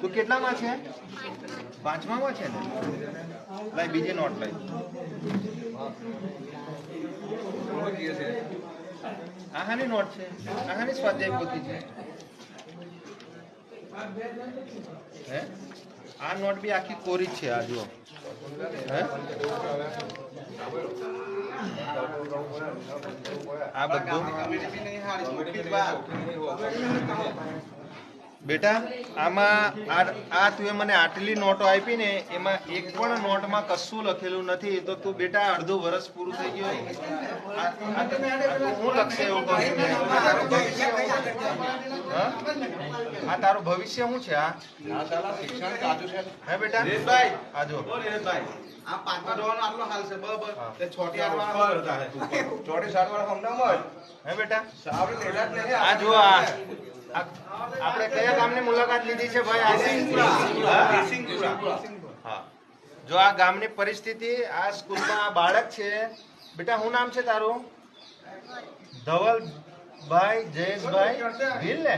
તું કેટલામાં છે? પાંચમામાં છે ને? લાઈ બીજી નોટ લાઈ આહાની નોટ છે. આહાની સ્વાધ્યાય પોથી છે. હે? આ નોટ બી આખી કોરી જ છે, આ જુઓ. આ બધું? બેટા આમાં આ આ તું મને આટલી નોટો આપી ને એમાં એક પણ નોટમાં કશું લખેલું નથી. તો તું બેટા અડધું વર્ષ પૂરું થઈ ગયું શું લખશે એવું કહું છું મેં? આ તારું ભવિષ્ય હા? આ તારું ભવિષ્ય શું છે? આ? હે બેટા? દિનેશભાઈ. આ જો. આ પાંચમા ધોરણનો આટલો હાલ છે બરાબર? તે છોટી આઠ વાળા છોટી સાત વાળા સમજાવવા હે બેટા? જ નહીં આ જો આ- આપણે કયા ગામની મુલાકાત લીધી છે ભાઈ. હા જો આ ગામની પરિસ્થિતિ આ સ્કૂલમાં આ બાળક છે. બેટા શું નામ છે તારું? ધવલભાઈ જયેશભાઈ. ભીલ ને?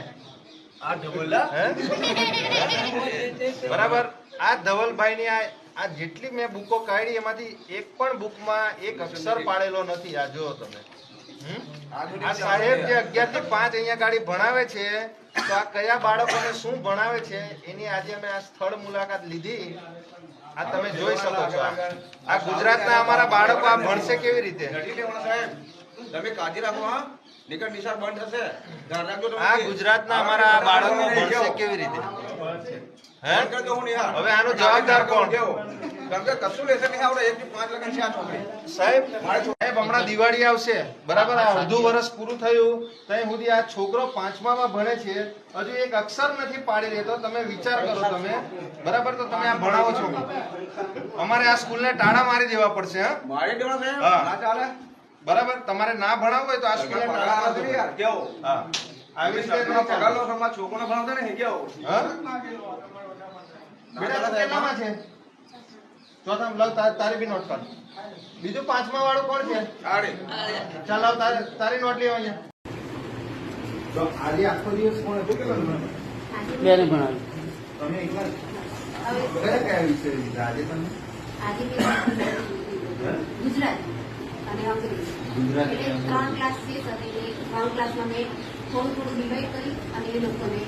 બરાબર. આ ધવલભાઈની આ આ જેટલી મેં બુકો કાઢી એમાંથી એક પણ બુકમાં એક અક્ષર પાડેલો નથી. આ જો તમે? આ સાહેબ જે અગિયારથી પાંચ અહીંયા ગાડી ભણાવે છે તો આ કયા બાળકોને શું ભણાવે છે એની આજે અમે આ સ્થળ મુલાકાત લીધી. આ તમે જોઈ શકો છો. આ. ગુજરાતના અમારા બાળકો આ ભણશે કેવી રીતે? તમે કાજી રાખો હા. નિશાળ બંધ થશે. આ ગુજરાતના અમારા બાળકો ભણશે કેવી રીતે? હે. હવે આનો જવાબદાર કોણ? કેમ કે કશું લેશે નહીં આવડે એક પાંચ લગન છે આ છોકરી. સાહેબ સાહેબ હમણાં દિવાળી આવશે. બરાબર આ અડધું વર્ષ પૂરું થયું ત્યાં સુધી આ છોકરો પાંચમામાં ભણે છે હજુ એક અક્ષર નથી પાડી લેતો તમે વિચાર કરો તમે. બરાબર તો તમે આ ભણાવો છો અમારે આ સ્કૂલને ટાળા મારી દેવા પડશે હા? મારી દેવાના સાહેબ? ના ચાલે? બરાબર તમારે ના ભણાવવું હોય તો આ સ્કૂલને આપો મારી યાર, દેવા કેવો? હા. આવી રીતે નહીં પગાર લો ચાલે. છો, ભણાવતા ને કેવો? હા બેટા કેટલામાં છે? ચોથામાં લાવ તારે તારી બી નોટ કાઢ. બીજું પાંચમા વાળું કોણ છે? આડે. ચાલ લાવ તારી તારી નોટ લેવા અહીંયા. તો આજે આખો દિવસ કોણ હતું કે બેને ભણાવ્યું. તમે એકલા? હવે કયા કયા વિષય લીધા? આજે તમે? આજે મેં અને અંગ્રેજી. ગુજરાતી ત્રણ ક્લાસ છે અને ત્રણ ક્લાસમાં મેં થોડું થોડું ડિવાઈડ કરી અને એ લોકોને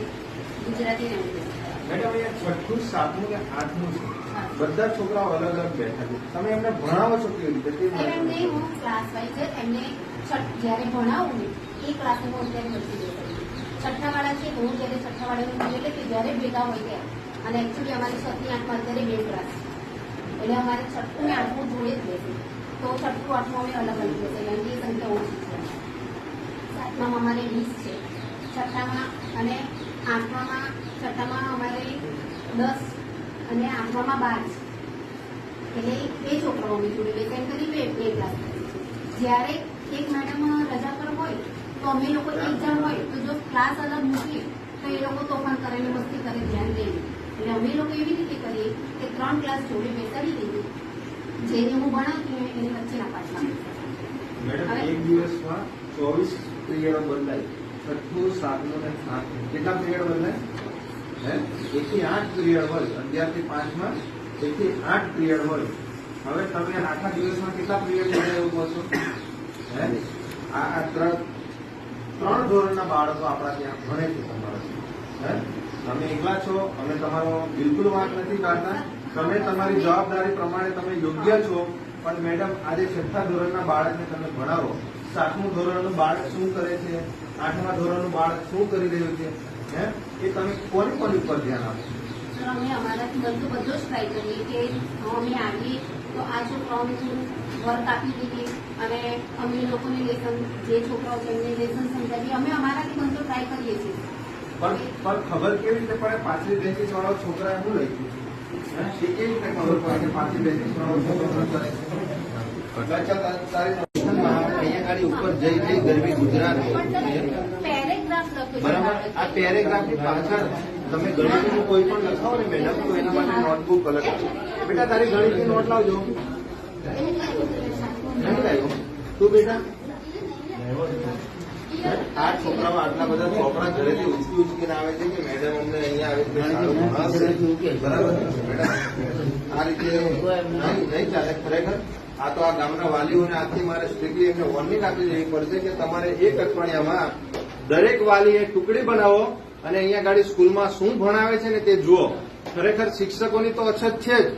ગુજરાતી મેડમ અહીંયા છઠ્ઠું સાતમું કે આઠમું છે. બધા છોકરાઓ અલગ અલગ બેઠા છે. તમે એમને ભણાવો છો કેવી રીતે? એમને કહો. હું ક્લાસ વાઇઝ એમને છઠ્ઠ- ભણાવું ને એ ક્લાસને હું અત્યારે છઠ્ઠા વાળા છે હું જયારે છઠ્ઠા વાળાનું એટલે કે જયારે ભેગા હોય ત્યારે. અને એકચુઅલી અમારી છ થી આઠમાં અત્યારે બે ક્લાસ. એટલે અમારે છઠ્ઠું ને આઠમું જોડે જ બેસે. તો છઠ્ઠું આઠમું અમે અલગ અલગ બેસે. કારણ કે સંખ્યા ઓછી છે. સાતમાં અમારે વીસ છે. છઠ્ઠામાં અને આઠમામાં છઠ્ઠામાં અમારે દસ અને આઠમામાં બાર. છે એટલે બે છોકરાઓ અમે જોડે એમ કરી બે બે ક્લાસ જ્યારે એક મેડમ રજા પર હોય તો અમે લોકો એક જણ હોય તો જો ક્લાસ અલગ મૂકીએ તો એ લોકો તોફાન પણ કરેલી મસ્તી કરે ધ્યાન દે. એટલે અમે લોકો એવી રીતે કરીએ કે ત્રણ ક્લાસ જોડે બેસાડી દઈએ જેને હું ભણાવતી હોય એની વચ્ચેના મેડમ એક દિવસમાં ચોવીસ પીરિયડો બદલાય છઠ્ઠું સાતમું અને આઠમું કેટલા પીરિયડ બદલાય એક આઠ પીરિયડ હોય. અગિયારથી પાંચમાં એક થી આઠ પીરિયડ હોય. હવે તમે આખા દિવસમાં કેટલા પીરિયડ બદલાય એવું કહો હે? આ ત્રણ ત્રણ ધોરણના બાળકો આપણા ત્યાં ભણે છે તમારા હે? તમે એકલા છો, અમે તમારો બિલકુલ વાત નથી કાઢતા. તમે તમારી જવાબદારી પ્રમાણે તમે યોગ્ય છો. પણ મેડમ, આજે છઠ્ઠા ધોરણના બાળકને તમે ભણાવો. સાતમું ધોરણનું બાળક શું કરે છે? આઠમા ધોરણનું બાળક શું કરી રહ્યું છે? હે એ તમે કોની કોની ઉપર ધ્યાન આપો તો અમે અમારાથી બધું બધું જ ટ્રાય કરીએ કે અમે આવીએ તો આ છોકરાઓને વર્ક આપી દઈએ અને અમે લોકોને લેસન જે છોકરાઓ છે એમને લેસન સમજાવીએ અમે અમારાથી બધું ટ્રાય કરીએ છીએ. પણ પણ ખબર કેવી રીતે પડે? પાછલી બેસીસ વાળો છોકરાએ શું લખ્યું? છે કેવી રીતે ખબર પડે કે પાછલી બેસીસ વાળો છોકરો શું કરે છે? અચ્છા, તારી- તારી અહીંયા ગાડી ઉપર જઈ જઈ ગરમી ગુજરાત છે બરાબર? આ પેરેગ્રાફની પાછળ તમે ગણિતનું કોઈ પણ લખાવો ને મેડમ તો એના માટે નોટબુક અલગ બેટા તારી ગણિતની નોટ લાવજો. નહીં લાવ્યો? તું બેટા? આ છોકરાઓ આટલા બધા છોકરા ઘરેથી ઉચકી ઉચકીને આવે છે કે મેડમ અમને અહીંયા આવે બરાબર આ રીતે નહીં નહીં ચાલે. ખરેખર આ તો આ ગામના વાલીઓને આજથી મારે સ્ટ્રીકલી એમને વોર્નિંગ આપી દેવી પડશે કે તમારે એક અઠવાડિયામાં દરેક વાલીએ ટુકડી બનાવો અને અહીંયા ગાડી સ્કૂલમાં શું ભણાવે છે ને તે જુઓ. ખરેખર શિક્ષકોની તો અછત છે જ.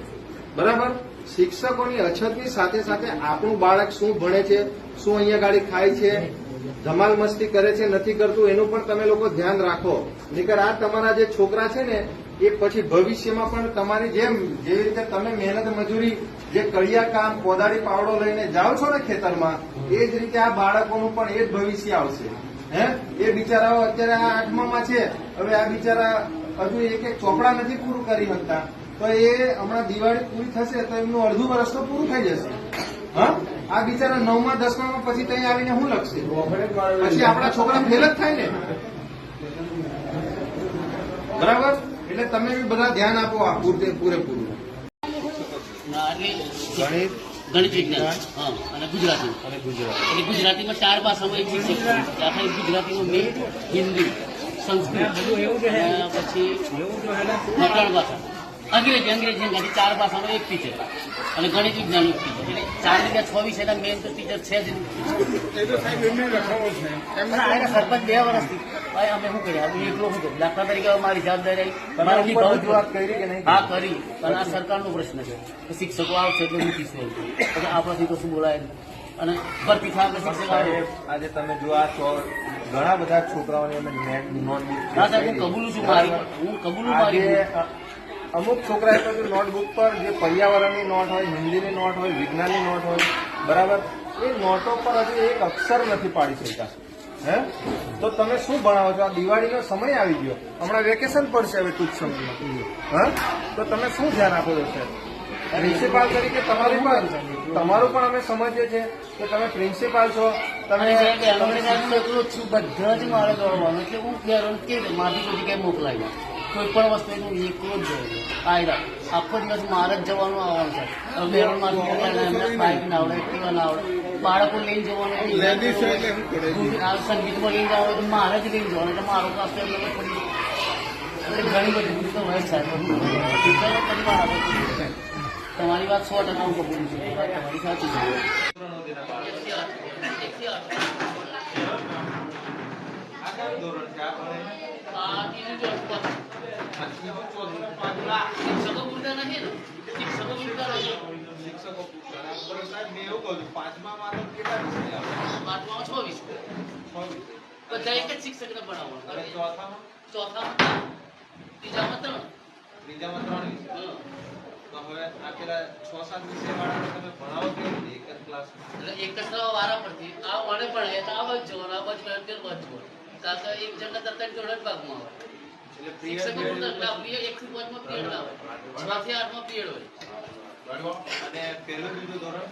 બરાબર? શિક્ષકોની અછતની સાથે સાથે આપણું બાળક શું ભણે છે, શું અહીંયા ગાડી ખાય છે, ધમાલ મસ્તી કરે છે, નથી કરતું, એનું પણ તમે લોકો ધ્યાન રાખો. નહીતર આ તમારા જે છોકરા છે ને, એ પછી ભવિષ્યમાં પણ તમારી જેમ, જેવી રીતે તમે મહેનત મજૂરી, જે કડિયા કામ, કોદાળી પાવડો લઈને જાઓ છો ને ખેતરમાં, એ જ રીતે આ બાળકોનું પણ એ જ ભવિષ્ય આવશે. હે? એ બિચારાઓ અત્યારે આ આઠમામાં છે. હવે આ બિચારા હજુ એક એક ચોપડા નથી પૂરું કરી શકતા. તો એ હમણાં દિવાળી પૂરી થશે તો એમનું અડધું વર્ષ તો પૂરું થઈ જશે. હા? આ બિચારા નવમાં દસમામાં પછી ત્યાં આવીને શું લખશે? પછી આપણા છોકરા ફેલ જ થાય ને? બરાબર? એટલે તમે બી બધા ધ્યાન આપો આ પૂરતે પૂરેપૂરું. ગણિત ગણિત વિજ્ઞાન. હા અને ગુજરાતી. અને ગુજરાત. એટલે ગુજરાતીમાં ચાર ભાષામાં એક શિક્ષક છે. ગુજરાતીમાં મેં હિન્દી સંસ્કૃત પછી ત્રણ ભાષા. અંગ્રેજી અંગ્રેજી અને ગાડી ચાર ભાષાનો એક ટીચર અને ગણિત વિજ્ઞાન એક ટીચર એટલે ચાર ને છવ્વીસ એના મેન તો ટીચર છે જ સરપંચ બે વર્ષથી. ભાઈ અમે શું કર્યા? હું એકલો શું કર્યું? દાખલા તરીકે મારી જવાબદારી આવી. મારે રજૂઆત કરી કે નહીં? હા કરી. પણ આ સરકારનો પ્રશ્ન છે શિક્ષકો આવશે એટલે હું એમ. એટલે આપણાથી તો શું બોલાય? અને ભરતી થાય શિક્ષક આવે. આજે તમે જો આ છો ઘણા બધા છોકરાઓને અમે નોટબુક ના સાહેબ હું કબૂલું છું મારી. હું કબૂલું મારી અમુક છોકરાએ તો નોટબુક પર જે પર્યાવરણની નોટ હોય, હિન્દીની નોટ હોય, વિજ્ઞાનની નોટ હોય, બરાબર? એ નોટો પર હજુ એક અક્ષર નથી પાડી શકતા હે? તો તમે શું ભણાવો છો? આ દિવાળીનો સમય આવી ગયો. હમણાં વેકેશન પડશે હવે ટૂંક સમયમાં. હા? તો તમે શું ધ્યાન આપો છો, સાહેબ? પ્રિન્સિપાલ તરીકે તમારું પણ તમારું પણ અમે સમજીએ છીએ કે તમે પ્રિન્સિપાલ છો. તમે એકલો જ છું, બધા જ મારે દોડવાનું એટલે હું કે મારી કોઈ જગ્યાએ મોકલાય કોઈ પણ વસ્તુ એનું એકલો જ જોઈએ. છું આયરા આખો દિવસ મારે જ જવાનું આવવાનું છે. ના આવડે એકલા ના આવડે. બાળકો લઈને જવાનું આ સંગીતમાં લઈને જવાનું તો મારે જ લઈને જવાનું એટલે મારો પાસે એટલે ઘણી બધી તો હોય આવે તમારી વાત સો ટકા હું કબૂલ છું. તમારી સાચી છે. ધોરણ છે આ શિક્ષકો ત્રણ, ત્રીજામાં હવે આ પેલા છ સાત વિષય વાળાને તમે ભણાવો કેવી એક જ ક્લાસ એટલે એક જ વારા પરથી આ વડે ભણે આ બાજુ જવાનું આ બાજુ તો એક જણા તરત જોડે ભાગમાં આવે. શિક્ષકો પૂરતા પ્રિય એક થી પાંચમાં પીરિયડ આવે છ થી આઠમાં પીરિયડ હોય. અને પહેલું બીજું ધોરણ?